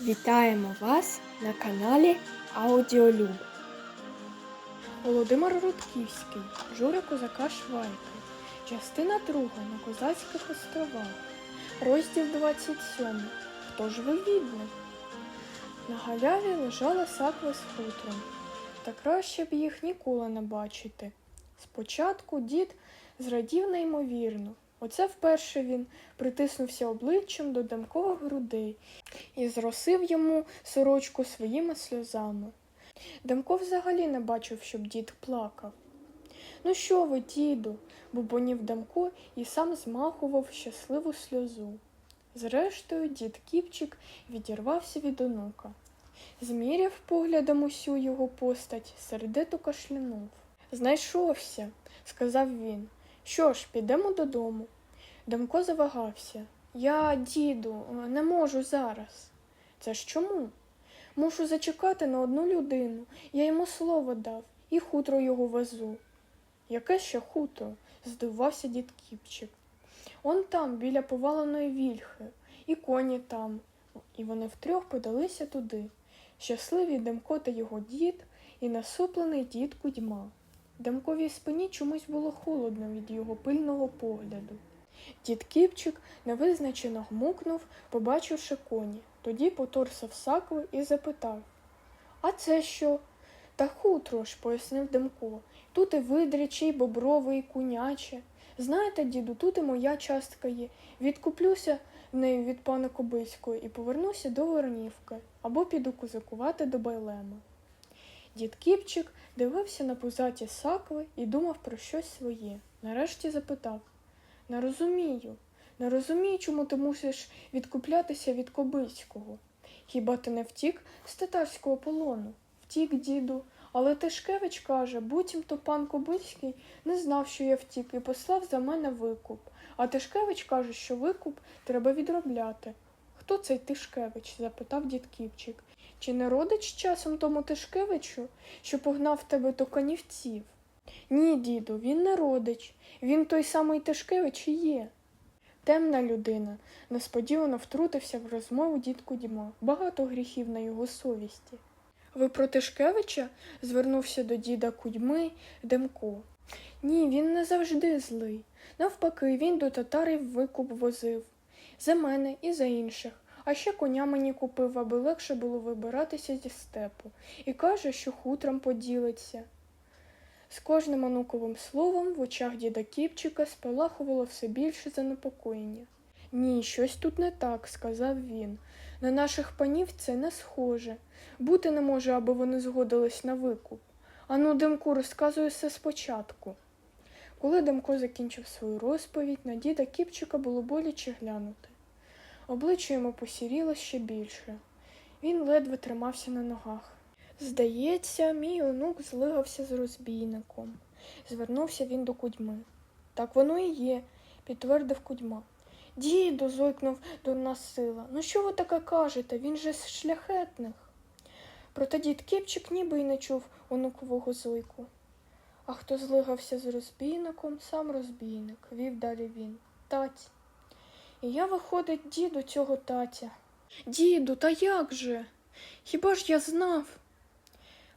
Вітаємо вас на каналі Аудіолюб. Володимир Рудківський, Жури козака Швайки. Частина 2 на Козацьких островах. Розділ 27. Хто ж ви вивідник? На галяві лежала саква з хутром. Та краще б їх ніколи не бачити. Спочатку дід зрадів неймовірно. Оце вперше він притиснувся обличчям до дамкових грудей і зросив йому сорочку своїми сльозами. Демко взагалі не бачив, щоб дід плакав. Ну що ви, діду? бубонів Демко і сам змахував щасливу сльозу. Зрештою, дід Кіпчик відірвався від онука. Зміряв поглядом усю його постать, сердито кашлянув. Знайшовся, сказав він. Що ж, підемо додому. Демко завагався. Я, діду, не можу зараз. Це ж чому? Мушу зачекати на одну людину. Я йому слово дав і хутро його везу. Яке ще хутро? здивувався дід Кіпчик. Он там, біля поваленої вільхи, і коні там. І вони втрьох подалися туди. Щасливі Демко та його дід і насуплений дід Кудьма. Демковій спині чомусь було холодно від його пильного погляду. Дід Кіпчик невизначено гмукнув, побачивши коні. Тоді поторсав сакви і запитав А це що? Та хутро ж, пояснив Демко. Тут і видряче, і боброве, і куняче. Знаєте, діду, тут і моя частка є. Відкуплюся в неї від пана Кобиської і повернуся до Воронівки або піду козакувати до Байлема. Дід Кіпчик дивився на пузаті сакви і думав про щось своє. Нарешті запитав Не розумію, не розумію, чому ти мусиш відкуплятися від Кобильського. Хіба ти не втік з татарського полону? Втік, діду, але Тишкевич каже, буцімто пан Кобильський не знав, що я втік, і послав за мене викуп. А Тишкевич каже, що викуп треба відробляти. Хто цей Тишкевич? запитав дід Кіпчик. Чи не родич часом тому Тишкевичу, що погнав тебе до канівців? Ні, діду, він не родич. Він той самий Тишкевич і є. Темна людина. Несподівано втрутився в розмову дід Кудьма. Багато гріхів на його совісті. Ви про Тишкевича? звернувся до діда Кудьми Демко. Ні, він не завжди злий. Навпаки, він до татарів викуп возив. За мене і за інших. А ще коня мені купив, аби легше було вибиратися зі степу, і каже, що хутром поділиться. З кожним онуковим словом в очах діда Кіпчика спалахувало все більше занепокоєння. Ні, щось тут не так, сказав він. На наших панів це не схоже. Бути не може, аби вони згодились на викуп. Ану, Демку, розказує все спочатку. Коли Демко закінчив свою розповідь, на діда Кіпчика було боляче глянути. Обличчя йому посіріло ще більше. Він ледве тримався на ногах. Здається, мій онук злигався з розбійником. Звернувся він до кудьми. Так воно і є, підтвердив кудьма. Діду, зойкнув до нас сила. Ну що ви таке кажете? Він же з шляхетних. Проте дід Кіпчик ніби й не чув онукового зойку. А хто злигався з розбійником, сам розбійник, вів далі він. Тать. І я, виходить, діду цього татя. Діду, та як же? Хіба ж я знав?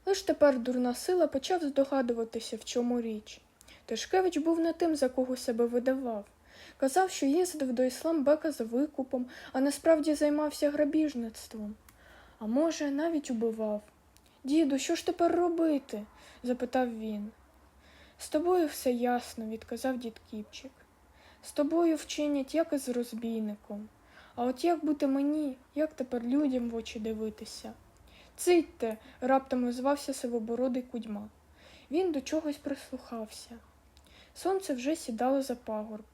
Лиш тепер дурна сила почав здогадуватися, в чому річ. Тишкевич був не тим, за кого себе видавав. Казав, що їздив до Ісламбека за викупом, а насправді займався грабіжництвом. А може, навіть убивав. Діду, що ж тепер робити? запитав він. З тобою все ясно, відказав дід Кіпчик. З тобою вчинять, як і з розбійником. А от як бути мені, як тепер людям в очі дивитися? Цитьте, раптом озвався сивобородий кудьма. Він до чогось прислухався. Сонце вже сідало за пагорб.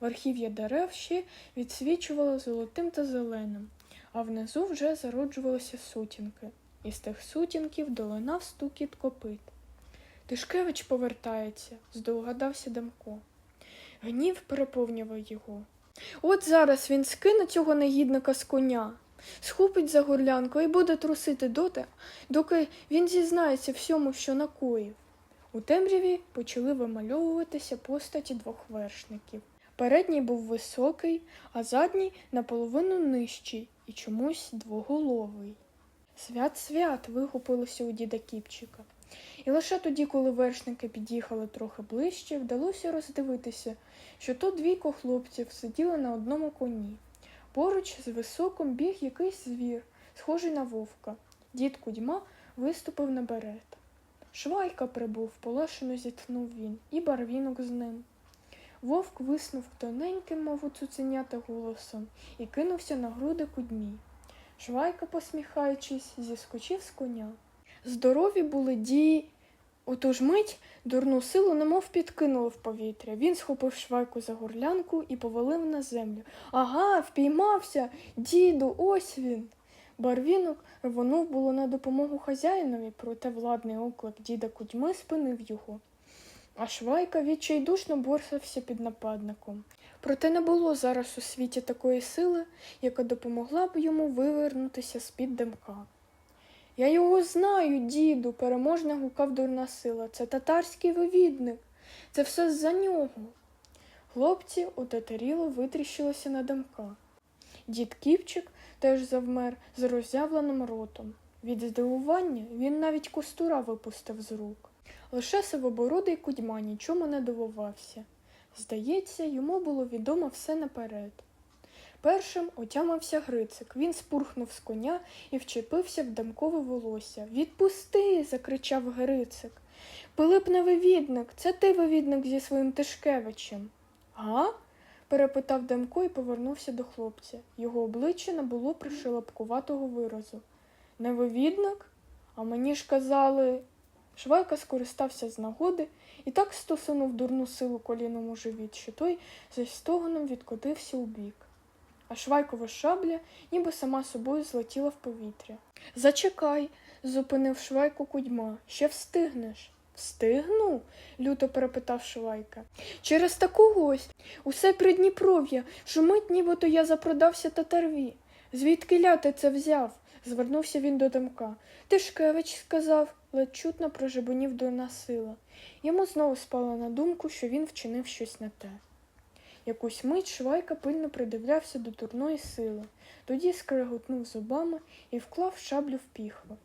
Верхів'я дерев ще відсвічувало золотим та зеленим, а внизу вже зароджувалися сутінки, і з тих сутінків долинав стукіт копит. Тишкевич повертається, здогадався Демко. Гнів переповнював його. От зараз він скине цього негідника з коня, схопить за горлянку і буде трусити доти, доки він зізнається всьому, що накоїв. У темряві почали вимальовуватися постаті двох вершників. Передній був високий, а задній наполовину нижчий, і чомусь двоголовий. Свят свят. вигупилося у діда Кіпчика. І лише тоді, коли вершники під'їхали трохи ближче, вдалося роздивитися, що то двійко хлопців сиділи на одному коні. Поруч з високом біг якийсь звір, схожий на вовка. Дід Кудьма виступив на берет. Швайка прибув, полошено зітхнув він, і барвінок з ним. Вовк виснув тоненьким, мов цуценята голосом, і кинувся на груди кудьмі. Швайка, посміхаючись, зіскочив з коня. Здорові були дії. Отож мить дурну силу немов підкинуло в повітря. Він схопив швайку за горлянку і повалив на землю. Ага, впіймався, діду, ось він. Барвінок рвонув було на допомогу хазяїнові, проте владний оклик діда Кудьми спинив його. А Швайка відчайдушно борсався під нападником. Проте не було зараз у світі такої сили, яка допомогла б йому вивернутися з-під демка. Я його знаю, діду, переможно гукав дурна сила. Це татарський вивідник. Це все з-за нього. Хлопці утетеріло витріщилися на демка. Дід Кіпчик теж завмер з роззявленим ротом. Від здивування він навіть костура випустив з рук. Лише сивобородий кудьма нічому не дивувався. Здається, йому було відомо все наперед. Першим отямився Грицик. Він спурхнув з коня і вчепився в дамкове волосся. Відпусти. закричав Грицик. Пилип не вивідник, це ти вивідник зі своїм Тишкевичем. Га? перепитав Демко і повернувся до хлопця. Його обличчя набуло пришелепкуватого виразу. Невивідник? А мені ж казали. Швайка скористався з нагоди і так стосунув дурну силу коліном у живіт, що той зі стогоном відкотився у бік. А швайкова шабля ніби сама собою злетіла в повітря. Зачекай, зупинив швайку кудьма. Ще встигнеш. Встигну? люто перепитав Швайка. Через таку ось усе Придніпров'я шумить, нібито я запродався татарві. Звідки ляти це взяв? звернувся він до Демка. Тишкевич сказав, ледь чутно прожебонів дурна сила. Йому знову спало на думку, що він вчинив щось не те. Якусь мить Швайка пильно придивлявся до дурної сили, тоді скреготнув зубами і вклав шаблю в піхву.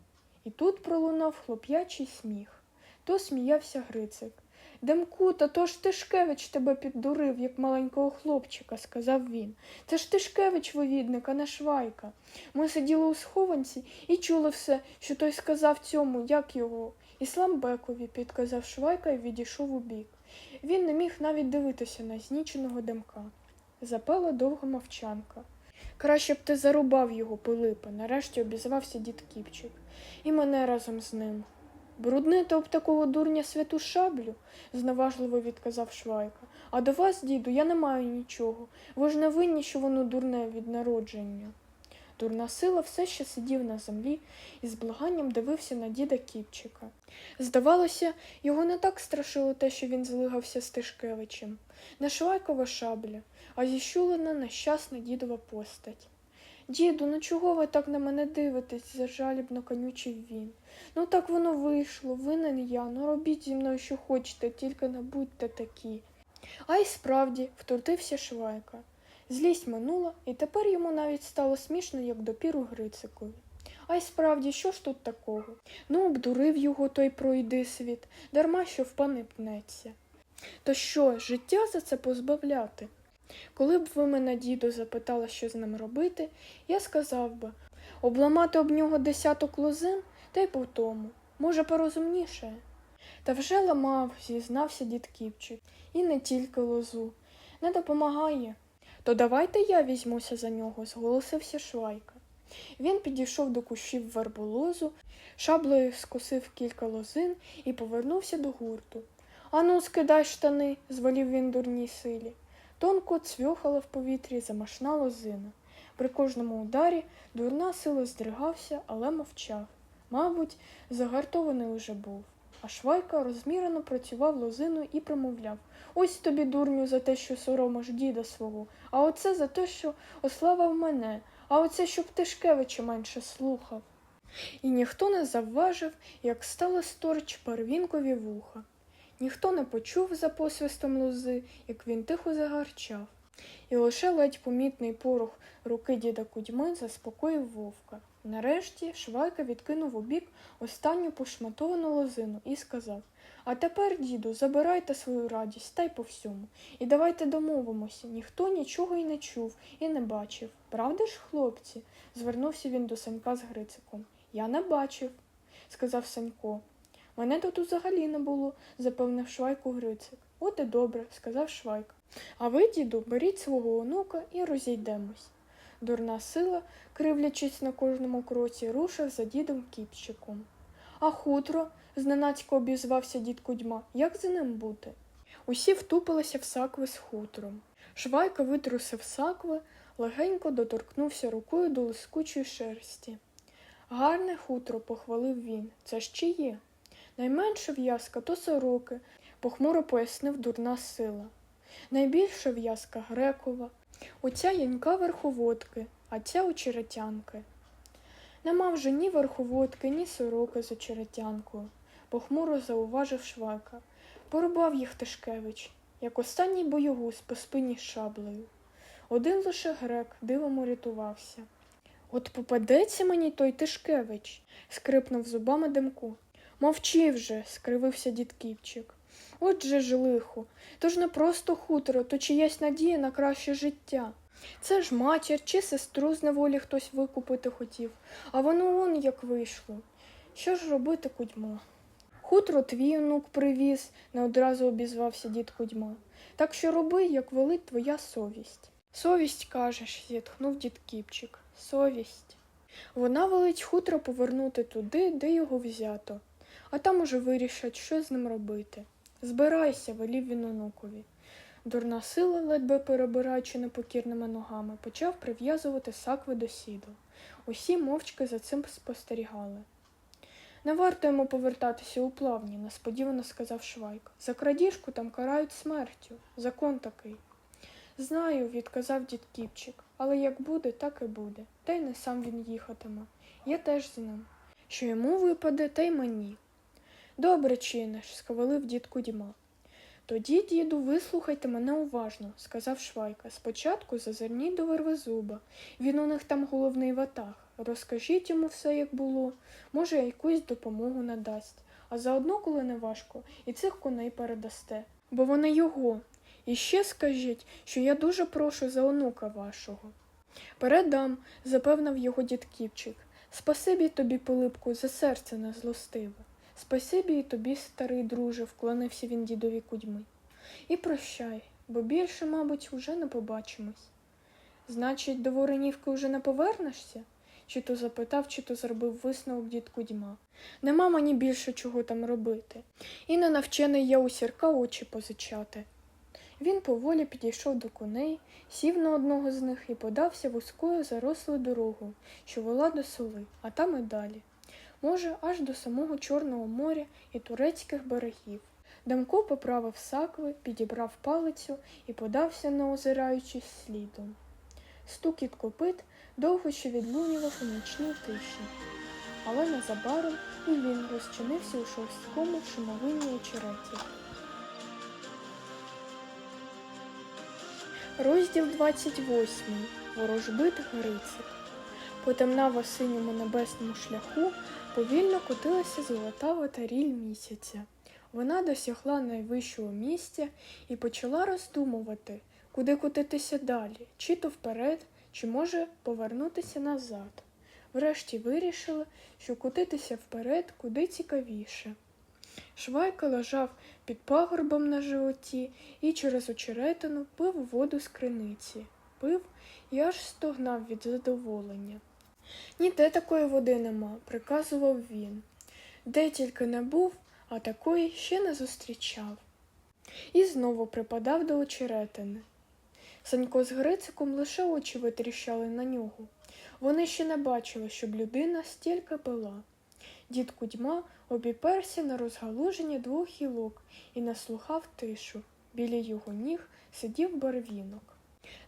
І тут пролунав хлоп'ячий сміх. То сміявся Грицик. Демку, та то ж Тишкевич тебе піддурив, як маленького хлопчика, сказав він. Це ж Тишкевич вивідник, а не Швайка. Ми сиділи у схованці і чули все, що той сказав цьому, як його. Ісламбекові, підказав Швайка і відійшов у бік. Він не міг навіть дивитися на зніченого демка. Запала довга мовчанка. Краще б ти зарубав його, Пилипе, нарешті обізвався дід Кіпчик. І мене разом з ним. Бруднити об такого дурня святу шаблю, зневажливо відказав Швайка. А до вас, діду, я не маю нічого. Ви ж не винні, що воно дурне від народження. Дурна сила все ще сидів на землі і з благанням дивився на діда Кіпчика. Здавалося, його не так страшило те, що він злигався з Тишкевичем. Не Швайкова шабля, а зіщулена нещасна дідова постать. Діду, ну чого ви так на мене дивитесь? зажалібно конючив він. Ну так воно вийшло, винен я, ну робіть зі мною, що хочете, тільки не будьте такі. А й справді, втрутився Швайка. Злість минула, і тепер йому навіть стало смішно, як допіру Грицикові. А й справді, що ж тут такого? Ну, обдурив його той пройди світ, дарма що в пани пнеться. То що, життя за це позбавляти? Коли б ви мене, діду, запитали, що з ним робити, я сказав би обламати об нього десяток лозин, та й по тому, може, порозумніше. Та вже ламав, зізнався дід Кіпчик, і не тільки лозу. Не допомагає. То давайте я візьмуся за нього, зголосився Швайка. Він підійшов до кущів верболозу, шаблею скосив кілька лозин і повернувся до гурту. Ану, скидай штани, звелів він дурній силі. Тонко цвьохала в повітрі замашна лозина. При кожному ударі дурна сила здригався, але мовчав. Мабуть, загартований уже був. А Швайка розмірено працював лозину і промовляв Ось тобі, дурню, за те, що соромиш діда свого, а оце за те, що ославив мене, а оце, щоб Тишкевича менше слухав. І ніхто не завважив, як стало сторч первінкові вуха. Ніхто не почув за посвистом лози, як він тихо загарчав. І лише ледь помітний порух руки діда Кудьми заспокоїв вовка. Нарешті Швайка відкинув у бік останню пошматовану лозину і сказав А тепер, діду, забирайте свою радість та й по всьому. І давайте домовимося, ніхто нічого й не чув і не бачив. Правда ж, хлопці? звернувся він до Санька з Грициком. Я не бачив, сказав Санько. Мене тут взагалі не було, запевнив Швайку Грицик. От і добре, сказав Швайка. А ви, діду, беріть свого онука і розійдемось. Дурна сила, кривлячись на кожному кроці, рушив за дідом Кіпчиком. А хутро, зненацько обізвався дід Кудьма, як за ним бути? Усі втупилися в сакви з хутром. Швайка витрусив сакви, легенько доторкнувся рукою до лискучої шерсті. Гарне хутро, похвалив він. Це ж чиє? Найменша в'язка то сороки, похмуро пояснив дурна сила. Найбільша в'язка грекова, оця янька верховодки, а ця очеретянки. Нема вже ні верховодки, ні сороки з очеретянкою, похмуро зауважив Швайка. Порубав їх Тишкевич, як останній боєгуз по спині шаблею. Один лише грек дивом урятувався. От попадеться мені той Тишкевич, скрипнув зубами Демко. Мовчи вже, скривився дід Кіпчик. Отже ж лихо, то ж не просто хутро, то чиясь надія на краще життя. Це ж матір чи сестру з неволі хтось викупити хотів, а воно он як вийшло. Що ж робити, кудьмо? Хутро твій онук привіз, не одразу обізвався дід Кудьма. Так що роби, як велить твоя совість. Совість, кажеш, зітхнув дід Кіпчик. Совість. Вона велить хутро повернути туди, де його взято, а там уже вирішать, що з ним робити. Збирайся, велів він онукові. Дурна сила, ледве перебираючи непокірними ногами, почав прив'язувати сакви до сідла. Усі мовчки за цим спостерігали. Не варто йому повертатися у плавні, несподівано сказав Швайк. За крадіжку там карають смертю. Закон такий. Знаю, відказав дід Кіпчик, але як буде, так і буде. Та й не сам він їхатиме. Я теж з ним. Що йому випаде, та й мені. Добре чиниш, схвалив дід Кудьма. Тоді, діду, вислухайте мене уважно, сказав Швайка. Спочатку зазирніть до Вервезуба. Він у них там головний ватаг. Розкажіть йому все, як було. Може, якусь допомогу надасть. А заодно, коли не важко, і цих коней передасте. Бо вони його. І ще скажіть, що я дуже прошу за онука вашого. Передам, запевнив його дід Кіпчик. Спасибі тобі, Пилипку, за серце незлостиве. Спасибі і тобі, старий друже, вклонився він дідові кудьми. І прощай, бо більше, мабуть, уже не побачимось. Значить, до Воронівки уже не повернешся? Чи то запитав, чи то зробив висновок дід Кудьма. Нема мені більше чого там робити, і не навчений я у сірка очі позичати. Він поволі підійшов до коней, сів на одного з них і подався вузькою зарослою дорогою, що вела до соли, а там і далі. Може, аж до самого Чорного моря і турецьких берегів. Демко поправив сакви, підібрав палицю і подався, не озираючись слідом. Стукіт копит довго ще відлунював у нічній тиші, але незабаром і він розчинився у шорсткому шумовинні очереті. Розділ 28. Ворожбит Грицик. По темнаво-синьому небесному шляху повільно котилася золотава таріль місяця. Вона досягла найвищого місця і почала роздумувати, куди котитися далі, чи то вперед, чи може повернутися назад. Врешті вирішили, що котитися вперед куди цікавіше. Швайка лежав під пагорбом на животі і через очеретину пив воду з криниці. Пив і аж стогнав від задоволення. Ніде такої води нема, приказував він. Де тільки не був, а такої ще не зустрічав. І знову припадав до очеретини. Санько з Грициком лише очі витріщали на нього. Вони ще не бачили, щоб людина стільки пила. Дід Кудьма обіперся на розгалуження двох гілок і наслухав тишу. Біля його ніг сидів барвінок.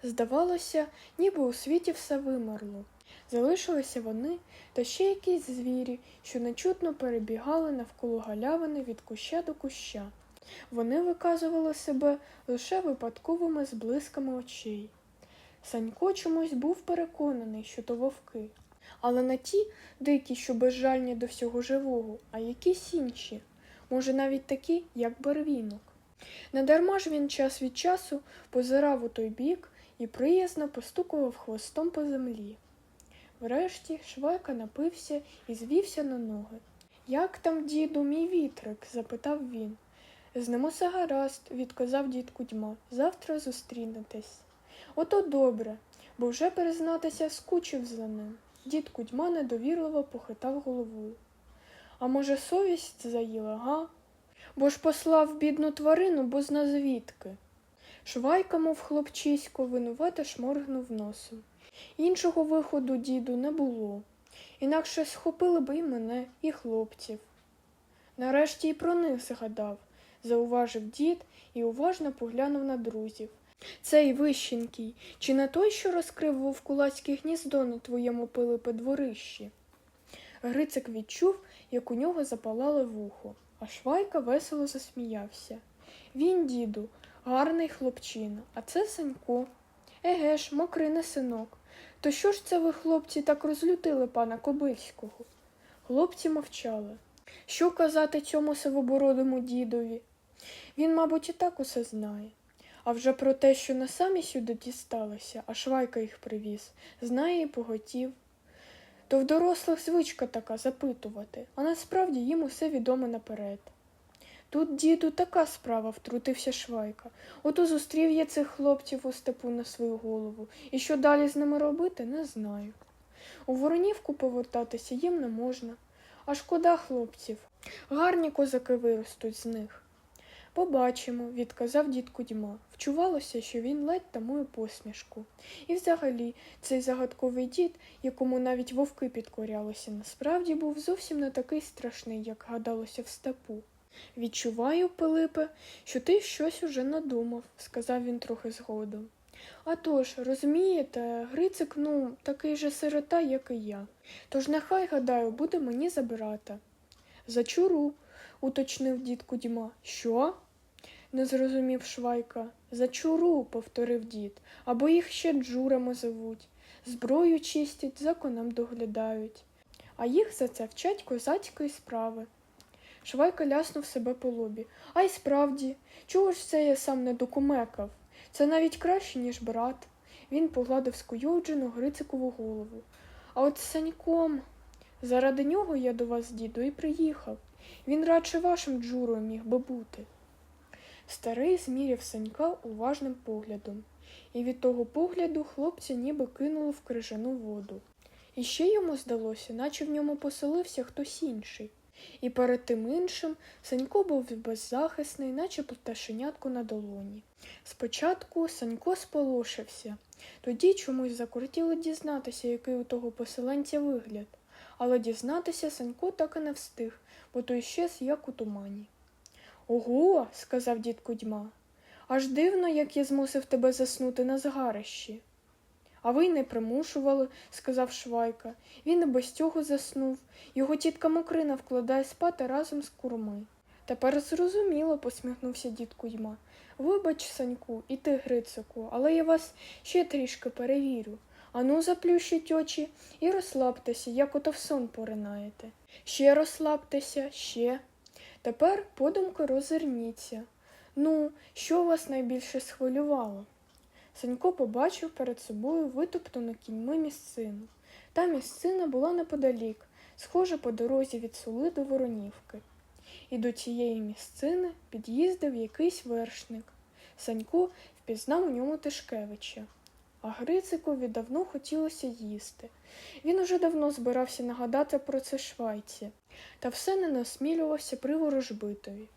Здавалося, ніби у світі все вимерло. Залишилися вони та ще якісь звірі, що нечутно перебігали навколо галявини від куща до куща. Вони виказували себе лише випадковими зблисками очей. Санько чомусь був переконаний, що то вовки, але не ті дикі, що безжальні до всього живого, а якісь інші, може навіть такі, як барвінок. Недарма ж він час від часу позирав у той бік і приязно постукував хвостом по землі. Врешті Швайка напився і звівся на ноги. Як там, діду, мій вітрик? запитав він. З гаразд, відказав дід Кудьма. Завтра зустрінетесь. Ото добре, бо вже признатися скучив за ним. Дід Кудьма недовірливо похитав головою. А може, совість заїла, га? Бо ж послав бідну тварину, бо зна звідки. Швайка, мов хлопчисько, винувато шморгнув носом. Іншого виходу, діду, не було. Інакше схопили б і мене, і хлопців. Нарешті й про них згадав, зауважив дід і уважно поглянув на друзів. Цей вищенький, чи не той, що розкрив вовкулацьке гніздо на твоєму пилипе дворищі? Грицик відчув, як у нього запалало вухо, а Швайка весело засміявся. Він, діду, гарний хлопчина, а це Санько. Еге ж, мокрине синок. То що ж це ви, хлопці, так розлютили пана Кобильського? Хлопці мовчали. Що казати цьому сивобородому дідові? Він, мабуть, і так усе знає. А вже про те, що не самі сюди дісталися, а швайка їх привіз, знає і поготів. То в дорослих звичка така запитувати, а насправді їм усе відомо наперед. Тут, діду, така справа, втрутився Швайка. Ото зустрів я цих хлопців у степу на свою голову, і що далі з ними робити, не знаю. У Воронівку повертатися їм не можна, а шкода хлопців. Гарні козаки виростуть з них. Побачимо, відказав дід Кудьма. Вчувалося, що він ледь тамує посмішку. І взагалі, цей загадковий дід, якому навіть вовки підкорялися, насправді був зовсім не такий страшний, як гадалося в степу. Відчуваю, Пилипе, що ти щось уже надумав, сказав він трохи згодом. А тож, розумієте, Грицик, ну, такий же сирота, як і я. Тож нехай, гадаю, буде мені забирати. Зачуру, уточнив дід Кудьма. Що? не зрозумів Швайка. Зачуру, повторив дід, або їх ще джурами зовуть. Зброю чистять, законом доглядають. А їх за це вчать козацької справи. Швайка ляснув себе по лобі. А й справді, чого ж це я сам не докумекав? Це навіть краще, ніж брат. Він погладив скуйовджену Грицикову голову. А от Саньком. Заради нього я до вас, діду, і приїхав. Він радше вашим джурою міг би бути. Старий зміряв Санька уважним поглядом, і від того погляду хлопця ніби кинуло в крижану воду. І ще йому здалося, наче в ньому поселився хтось інший. І перед тим іншим Санько був беззахисний, наче пташенятко на долоні. Спочатку Санько сполошився, тоді чомусь закортіло дізнатися, який у того поселенця вигляд, але дізнатися Санько так і не встиг, бо той щез, як у тумані. Ого, сказав дід Кудьма, аж дивно, як я змусив тебе заснути на згарищі. А ви й не примушували, сказав Швайка. Він і без цього заснув. Його тітка Мокрина вкладає спати разом з курми. Тепер зрозуміло, посміхнувся дід Кузьма. Вибач, Саньку, і ти, Грицику, але я вас ще трішки перевірю. Ану, заплющіть очі і розслабтеся, як ото в сон поринаєте. Ще розслабтеся, ще. Тепер подумки розверніться. Ну, що вас найбільше схвилювало? Санько побачив перед собою витоптану кіньми місцину. Та місцина була неподалік, схожа по дорозі від Сули до Воронівки. І до цієї місцини під'їздив якийсь вершник. Санько впізнав у ньому Тишкевича. А Грицикові давно хотілося їсти. Він уже давно збирався нагадати про це швайці, та все не насмілювався при ворожбитові.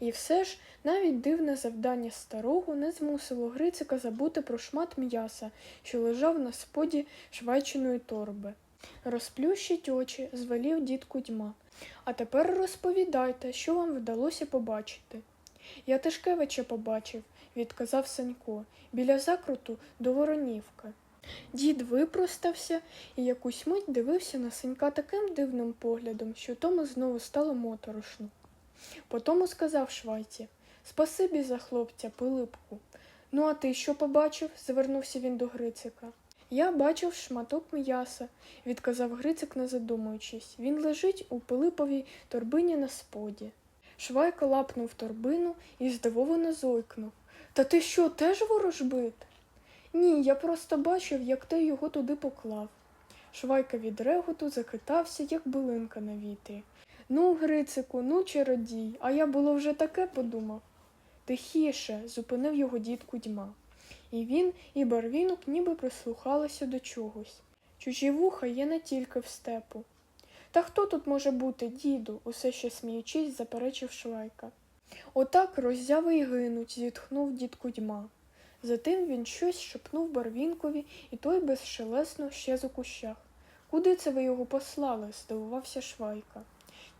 І все ж навіть дивне завдання старого не змусило Грицика забути про шмат м'яса, що лежав на споді швайчиної торби. Розплющіть очі, звелів дід Кудьма. А тепер розповідайте, що вам вдалося побачити. Я Тишкевича побачив, відказав Санько, біля закруту до Воронівки. Дід випростався і якусь мить дивився на Санька таким дивним поглядом, що тому знову стало моторошно. Потому сказав Швайці Спасибі за хлопця, Пилипку. Ну, а ти що побачив? звернувся він до Грицика. Я бачив шматок м'яса, відказав Грицик, не задумуючись. Він лежить у Пилиповій торбині на споді. Швайка лапнув торбину і здивовано зойкнув. Та ти що, теж ворожбит? Ні, я просто бачив, як ти його туди поклав. Швайка від реготу закитався, як билинка на вітрі. Ну, Грицику, ну, чародій, а я було вже таке подумав. Тихіше, зупинив його дід Кудьма. І він, і барвінок ніби прислухалися до чогось. Чужі вуха є не тільки в степу. Та хто тут може бути, діду, усе ще сміючись, заперечив Швайка. Отак роззяви й гинуть, зітхнув дід Кудьма. Затим він щось шепнув Барвінкові, і той безшелесно щез у кущах. Куди це ви його послали? здивувався Швайка.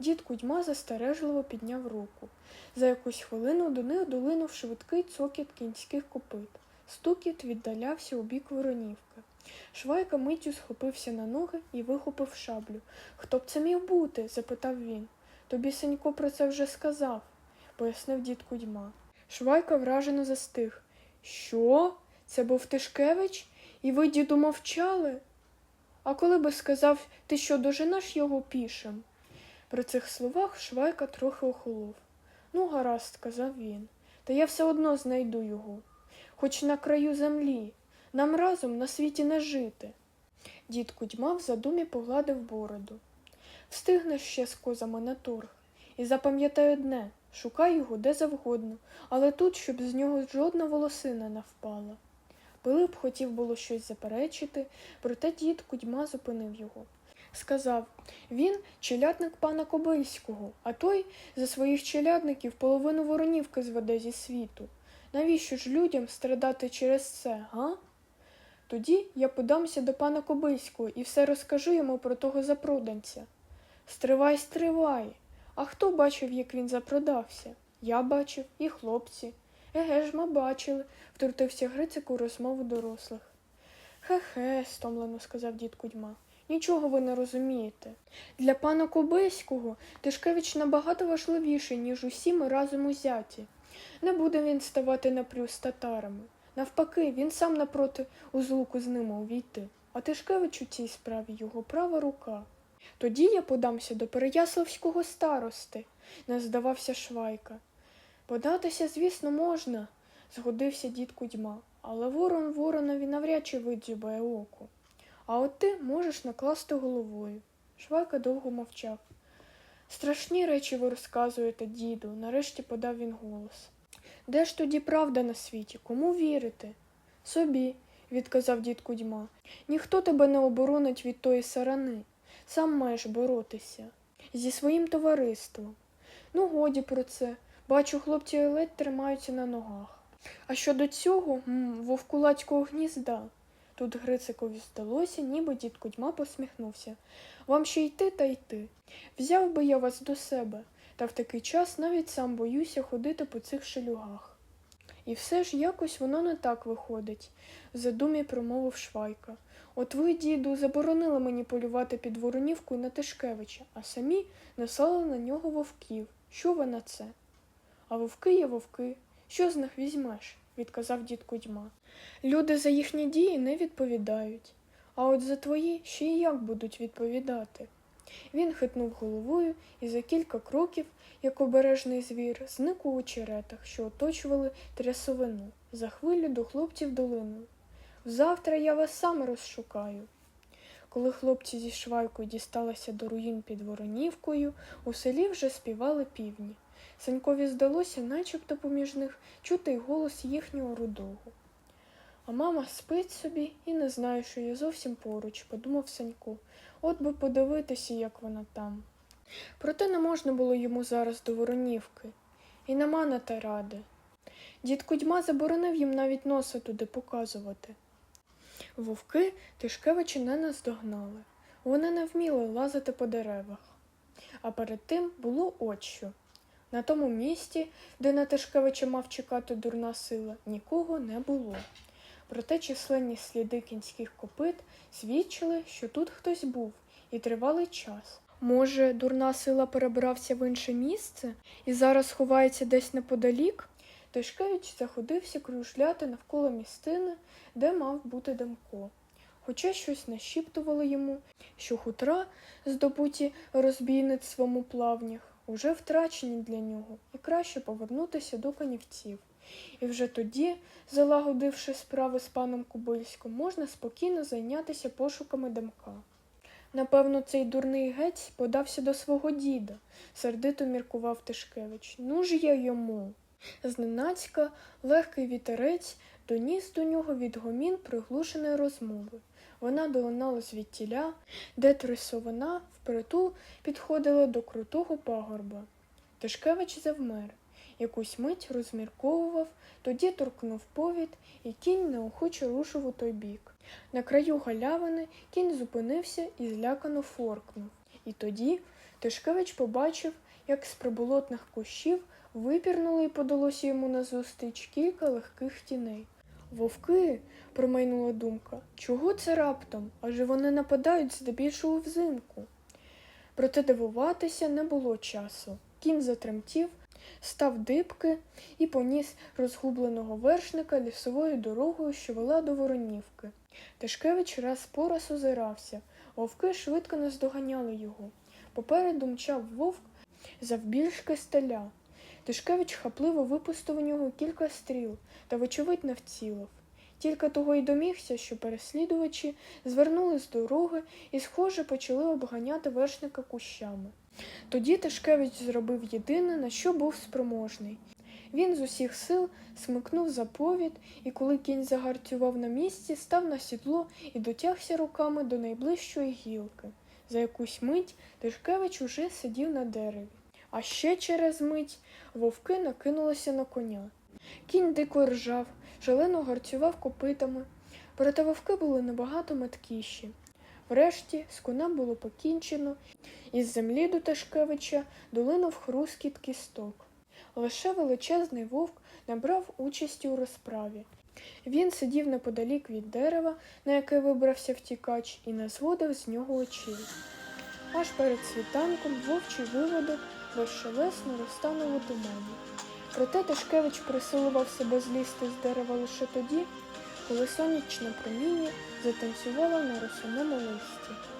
Дід Кудьма застережливо підняв руку. За якусь хвилину до них долинув швидкий цокіт кінських копит. Стукіт віддалявся у бік Воронівки. Швайка миттю схопився на ноги і вихопив шаблю. Хто б це міг бути? запитав він. Тобі Сенько про це вже сказав, пояснив дід Кудьма. Швайка вражено застиг. Що? Це був Тишкевич? І ви, діду, мовчали? А коли би сказав, ти що доженеш його пішим? При цих словах Швайка трохи охолов. Ну, гаразд, сказав він, та я все одно знайду його, хоч на краю землі, нам разом на світі не жити. Дід Кудьма в задумі погладив бороду. Встигнеш ще з козами на торг. І запам'ятай одне шукай його де завгодно, але тут, щоб з нього жодна волосина не впала. Пилип хотів було щось заперечити, проте дід Кудьма зупинив його. Сказав він челядник пана Кобильського, а той за своїх челядників половину воронівки зведе зі світу. Навіщо ж людям страдати через це, га? Тоді я подамся до пана Кобильського і все розкажу йому про того запроданця. Стривай, стривай. А хто бачив, як він запродався? Я бачив, і хлопці. Еге ж, ми бачили, втрутився Грицик у розмову дорослих. Хе-хе, стомлено сказав дід Кудьма. Нічого ви не розумієте. Для пана Кобильського Тишкевич набагато важливіший, ніж усі ми разом узяті. Не буде він ставати на плюс татарами. Навпаки, він сам напроти у злуку з ними увійти. А Тишкевич у цій справі його права рука. Тоді я подамся до Переяславського старости, не здавався Швайка. Податися, звісно, можна, згодився дід Кудьма, але ворон воронові навряд чи видзюбає око. А от ти можеш накласти головою. Швайка довго мовчав. Страшні речі ви розказуєте, діду, нарешті подав він голос. Де ж тоді правда на світі? Кому вірити? Собі, відказав дід Кудьма. Ніхто тебе не оборонить від тої сарани. Сам маєш боротися зі своїм товариством. Ну, годі про це. Бачу, хлопці ледь тримаються на ногах. А щодо цього, м, вовкулацького гнізда. Тут Грицикові здалося, ніби дід Кудьма посміхнувся. Вам ще йти та йти. Взяв би я вас до себе, та в такий час навіть сам боюся ходити по цих шелюгах. І все ж якось воно не так виходить, в задумі промовив Швайка. От ви, діду, заборонили мені полювати під Воронівкою на Тишкевича, а самі наслали на нього вовків. Що ви на це? А вовки є вовки. Що з них візьмеш? Відказав дід Кудьма. Люди за їхні дії не відповідають, а от за твої ще й як будуть відповідати. Він хитнув головою і за кілька кроків, як обережний звір, зник у очеретах, що оточували трясовину, за хвилю до хлопців долиною. Завтра я вас сам розшукаю. Коли хлопці зі швайкою дісталися до руїн під Воронівкою, у селі вже співали півні. Санькові здалося, начебто поміж них, чути й голос їхнього рудого. А мама спить собі і не знає, що я зовсім поруч, подумав Санько. От би подивитися, як вона там. Проте не можна було йому зараз до Воронівки, і нема на те ради. Дід Кудьма заборонив їм навіть носа туди показувати. Вовки Тишкевича не наздогнали. Вони не вміли лазити по деревах. А перед тим було от що. На тому місці, де на Тишкевича мав чекати дурна сила, нікого не було. Проте численні сліди кінських копит свідчили, що тут хтось був і тривалий час. Може, дурна сила перебрався в інше місце і зараз ховається десь неподалік? Тишкевич заходився кружляти навколо містини, де мав бути Демко. Хоча щось нашіптувало йому, що хутра, здобуті розбійництвом у плавнях, уже втрачені для нього, і краще повернутися до канівців. І вже тоді, залагодивши справи з паном Кубильським, можна спокійно зайнятися пошуками Демка. Напевно, цей дурний гець подався до свого діда, сердито міркував Тишкевич. Ну ж я йому. Зненацька легкий вітерець доніс до нього відгомін приглушеної розмови. Вона долинала звідтіля, де трисовина впритул підходила до крутого пагорба. Тишкевич завмер. Якусь мить розмірковував, тоді торкнув повід, і кінь неохоче рушив у той бік. На краю галявини кінь зупинився і злякано форкнув. І тоді Тишкевич побачив, як з приболотних кущів випірнули і подалося йому назустріч кілька легких тіней. Вовки, промайнула думка, чого це раптом? Адже вони нападають здебільшого взимку. Проте дивуватися не було часу. Кінь затремтів, став дибки і поніс розгубленого вершника лісовою дорогою, що вела до Воронівки. Тишкевич раз по раз озирався, вовки швидко наздоганяли його. Попереду мчав вовк завбільшки стеля. Тишкевич хапливо випустив у нього кілька стріл та, вочевидь, не вцілив. Тільки того й домігся, що переслідувачі звернули з дороги і, схоже, почали обганяти вершника кущами. Тоді Тишкевич зробив єдине, на що був спроможний. Він з усіх сил смикнув за повід, і коли кінь загарцював на місці, став на сідло і дотягся руками до найближчої гілки. За якусь мить Тишкевич уже сидів на дереві. А ще через мить вовки накинулися на коня. Кінь дико ржав, шалено гарцював копитами, проте вовки були набагато меткіші. Врешті з коня було покінчено, і з землі до Ташкевича долинув хрускіт кісток. Лише величезний вовк набрав участі у розправі. Він сидів неподалік від дерева, на яке вибрався втікач, і не зводив з нього очей. Аж перед світанком вовчий виводок безшелесно розтанув у тумані. Проте Тишкевич присилував себе злізти з дерева лише тоді, коли сонячне проміння затанцювало на росяному листі.